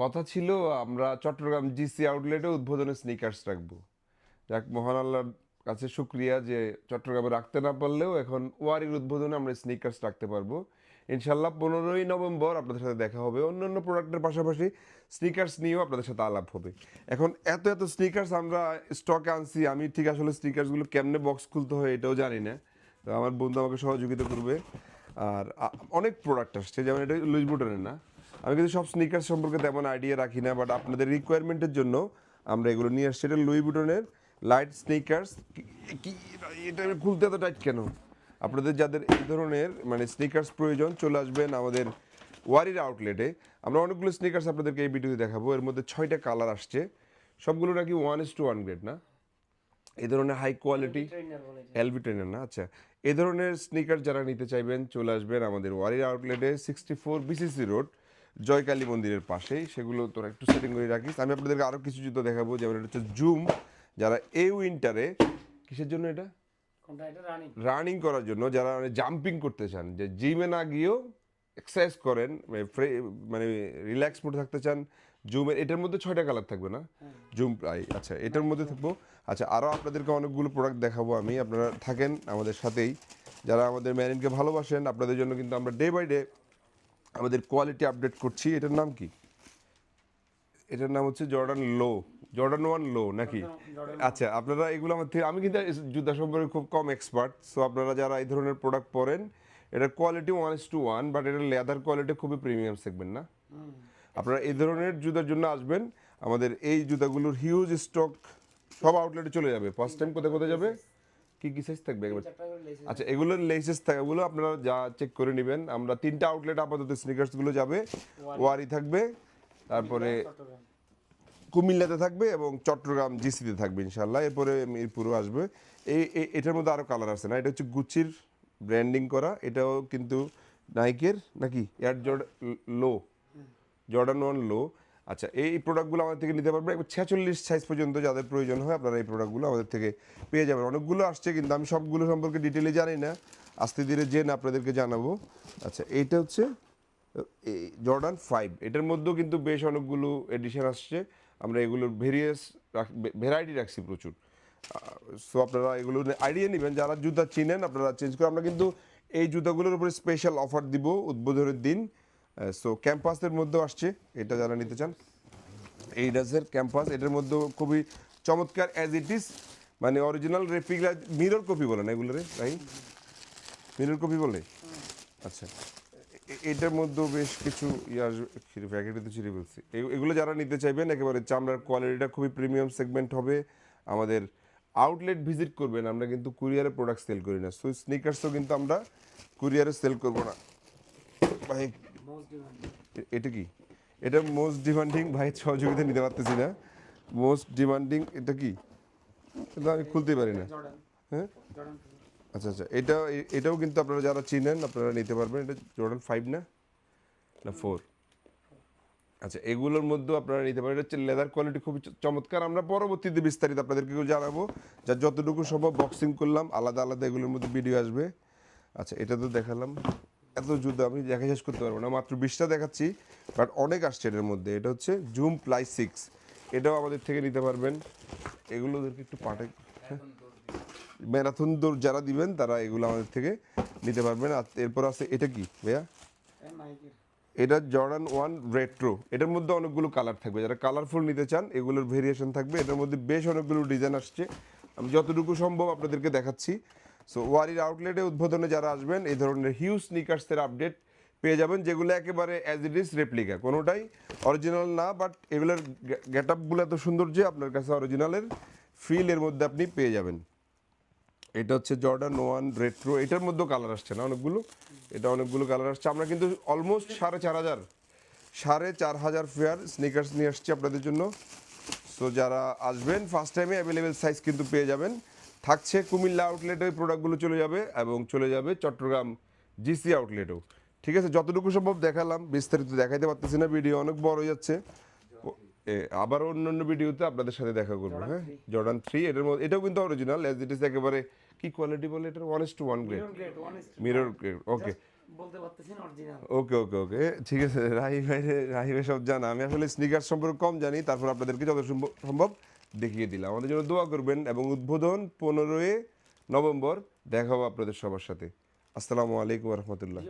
কথা ছিল, আমরা চট্টগ্রাম জিসি আউটলেটে উদ্বোধনে স্নিকার্স রাখব। যাক, মহান আল্লাহর কাছে শুক্রিয়া যে চট্টগ্রামে রাখতে না পারলেও এখন ওয়ারির উদ্বোধনে আমরা স্নিকার্স রাখতে পারব। ইনশাল্লাহ পনেরোই নভেম্বর আপনাদের সাথে দেখা হবে, অন্য অন্য প্রোডাক্টের পাশাপাশি স্নিকার্স নিয়েও আপনাদের সাথে আলাপ হবে। এখন এত এত স্নিকার্স আমরা স্টকে আনছি, আমি ঠিক আসলে স্নিকার্সগুলো কেমনে বক্স খুলতে হয় এটাও জানি না। তো আমার বন্ধু আমাকে সহযোগিতা করবে। আর অনেক প্রোডাক্ট আসছে, যেমন এটা লুইস বুটনের না? আমি কিন্তু সব স্নিকার সম্পর্কে তেমন আইডিয়া রাখি না বাট আপনাদের রিকোয়ারমেন্টের জন্য আমরা এগুলো নিয়ে আসছি। এটা লুই বুটনের লাইট স্নিকার্স কি এটা খুলতে এত টাইট কেন? আপনাদের যাদের এই ধরনের মানে স্নিকার্স প্রয়োজন চলে আসবেন আমাদের ওয়ারির আউটলেটে আমরা অনেকগুলো স্নিকার্স আপনাদেরকে এই ভিডিওতে দেখাবো। এর মধ্যে ছয়টা কালার আসছে। সবগুলো নাকি one is to one grade না? এই ধরনের হাই কোয়ালিটি এলবি ট্রেনার না? আচ্ছা এই ধরনের স্নিকার যারা নিতে চাইবেন চলে আসবেন আমাদের ওয়ারির আউটলেটে sixty four BCC road Joykali মন্দিরের পাশেই। সেগুলো তোরা একটু সেটিং করে রাখিস। আমি আপনাদেরকে আরও কিছু জুতো দেখাবো যেমন এটা হচ্ছে জুম। যারা এই উইন্টারে কিসের জন্য এটা? রানিং করার জন্য যারা মানে জাম্পিং করতে চান যে জিমে না গিয়েও এক্সারসাইজ করেন মানে ফ্রে- মানে রিল্যাক্স মোডে থাকতে চান জুমের এটার মধ্যে ছয়টা কালার থাকবে না? জুম প্রায় আচ্ছা এটার মধ্যে থাকব। আচ্ছা আরও আপনাদেরকে অনেকগুলো প্রোডাক্ট দেখাবো আমি আপনারা থাকেন আমাদের সাথেই। যারা আমাদের ম্যারিনকে ভালোবাসেন আপনাদের জন্য কিন্তু আমরা ডে বাই ডে আমাদের কোয়ালিটি আপডেট করছি এটার নাম কি? এটার নাম হচ্ছে Jordan low Jordan one low নাকি? আচ্ছা আপনারা এগুলো আমার থেকে আমি কিন্তু জুতা সম্পর্কে খুব কম এক্সপার্ট সো আপনারা যারা এই ধরনের প্রোডাক্ট পরেন এটার quality one is to one but এটার লেদার কোয়ালিটি খুবই প্রিমিয়াম সেগমেন্ট না? আপনারা এই ধরনের জুতার জন্য আসবেন আমাদের এই জুতাগুলোর হিউজ স্টক সব আউটলেটে চলে যাবে। ফার্স্ট টাইম কোথায় কোথায় যাবে? কি কি সাইজ থাকবে আচ্ছা এগুলোর লেসেস থাকে ওগুলো আপনারা যা চেক করে নেবেন। আমরা তিনটা আউটলেট আপাতত স্নিকার্সগুলো যাবে। ওয়ারি। থাকবে। তারপরে কুমিল্লাতে থাকবে এবং চট্টগ্রাম জিসিতে থাকবে ইনশাল্লাহ এরপরে মিরপুরও আসবে। এই এই- এটার মধ্যে আরও কালার আছে না? এটা হচ্ছে গুচির ব্র্যান্ডিং করা। এটাও কিন্তু নাইকের নাকি? Air Jordan low Jordan one low আচ্ছা এই প্রোডাক্টগুলো আমাদের থেকে নিতে পারবেন। ছেচল্লিশ সাইজ পর্যন্ত যাদের প্রয়োজন হয়, আপনারা এই প্রোডাক্টগুলো আমাদের থেকে পেয়ে যাবেন। অনেকগুলো আসছে, কিন্তু আমি সবগুলো সম্পর্কে ডিটেলে জানি না। আস্তে ধীরে জেনে আপনাদেরকে জানাব। আচ্ছা এইটা হচ্ছে এই জর্ডান ফাইভ এটার মধ্যেও কিন্তু বেশ অনেকগুলো এডিশন আসছে। আমরা এগুলোর ভেরিয়াস ভ্যারাইটি রাখছি প্রচুর। সো আপনারা এগুলো আইডিয়া নেবেন। যারা জুতা চিনেন, আপনারা চেঞ্জ করে, আমরা কিন্তু এই জুতাগুলোর উপরে স্পেশাল অফার দিব উদ্বোধনের দিন। সো ক্যাম্পাসের মধ্যেও আসছে, এটা যারা নিতে চান। এই ডাসের ক্যাম্পাস এটার মধ্যেও খুবই চমৎকার অ্যাজ ইট ইজ মানে অরিজিনাল রেপ্লিকা মিরর কপি বলে না এগুলো রে তাই মিরর কপি বলে? আচ্ছা এটার মধ্যেও বেশ কিছু আসবে প্যাকেটে তো ছিঁড়ে বলছি এগুলো যারা নিতে চাইবেন, একেবারে চামড়ার কোয়ালিটিটা খুবই প্রিমিয়াম সেগমেন্ট হবে। আমাদের আউটলেট ভিজিট করবেন, আমরা কিন্তু কুরিয়ারে প্রোডাক্ট সেল করি না। সো স্নিকার্সও কিন্তু আমরা কুরিয়ারে সেল করব না। এটা কি? এটা মোস্ট ডিমান্ডিং ভাই সহযোগিতা নিতে পারতেছি না। মোস্ট ডিমান্ডিং এটা কি? এটা আমি খুলতেই পারি না। হ্যাঁ? আচ্ছা আচ্ছা। এটা এটাও কিন্তু আপনারা যারা চিনেন আপনারা নিতে পারবেন। এটা জর্ডান ফাইভ না? না ফোর আচ্ছা এগুলোর মধ্যেও আপনারা নিতে পারেন। এটা হচ্ছে লেদার কোয়ালিটি খুবই চমৎকার। আমরা পরবর্তীতে বিস্তারিত আপনাদেরকে জানাব। যা যতটুকু সম্ভব বক্সিং করলাম। আলাদা আলাদা এগুলোর মধ্যে ভিডিও আসবে। আচ্ছা এটা তো দেখালাম। এত যুদ্ধ আমি দেখা শেষ করতে পারব না, মাত্র বিশটা দেখাচ্ছি বাট অনেক আসছে এটার মধ্যে। এটা হচ্ছে জুম প্লাই সিক্স এটাও আমাদের থেকে নিতে পারবেন। এগুলো ওদেরকে একটু পাঠে ম্যারাথন দৌড় যারা দিবেন, তারা এগুলো আমাদের থেকে নিতে পারবেন। আর এরপর আছে, এটা কি ভাইয়া? এটা জর্ডান ওয়ান রেট্রো এটার মধ্যে অনেকগুলো কালার থাকবে। যারা কালারফুল নিতে চান, এগুলোর ভেরিয়েশন থাকবে। এটার মধ্যে বেশ অনেকগুলো ডিজাইন আসছে। আমি যতটুকু সম্ভব আপনাদেরকে দেখাচ্ছি। সো ওয়ারির আউটলেটে উদ্বোধনে যারা আসবেন, এই ধরনের হিউজ স্নিকার্সের আপডেট পেয়ে যাবেন, যেগুলো একেবারে অ্যাজ ইট ইজ রেপ্লিকা কোনোটাই অরিজিনাল না বাট এগুলোর গেট আপগুলো এত সুন্দর যে আপনার কাছে অরিজিনালের ফিল এর মধ্যে আপনি পেয়ে যাবেন। এটা হচ্ছে জর্ডান ওয়ান রেট্রো এটার মধ্যেও কালার আসছে না অনেকগুলো। এটা অনেকগুলো কালার আসছে। আমরা কিন্তু অলমোস্ট সাড়ে চার হাজার, সাড়ে চার হাজার ফেয়ার স্নিকার্স নিয়ে আসছি আপনাদের জন্য। সো যারা আসবেন ফার্স্ট টাইমে অ্যাভেলেবেল সাইজ কিন্তু পেয়ে যাবেন। থাকছে কুমিল্লা আউটলেটে ওই প্রোডাক্টগুলো চলে যাবে এবং চলে যাবে চট্টগ্রাম জিসি আউটলেটেও ঠিক আছে যতটুকু সম্ভব দেখালাম বিস্তারিত দেখাইতে পারতেছি না ভিডিও অনেক বড় হয়ে যাচ্ছে। আবার অন্য অন্য ভিডিওতে আপনাদের সাথে দেখা করব হ্যাঁ? জর্ডান থ্রি এটার মধ্যে এটাও কিন্তু অরিজিনাল অ্যাজ ইট ইস একেবারে কি কোয়ালিটি বলে এটা one is to one grade grade mirror okay না অরিজিনাল ওকে ওকে ওকে ঠিক আছে রাহি ভাই রাহি ভাই সব জানা। আমি আসলে স্নিকার সম্পর্কে কম জানি তারপর আপনাদেরকে যত সম্ভব- সম্ভব দেখিয়ে দিলাম। আমাদের জন্য দোয়া করবেন এবং উদ্বোধন পনেরোই নভেম্বর দেখা হবে আপনাদের সবার সাথে। আসসালামু আলাইকুম রহমতুল্লাহ।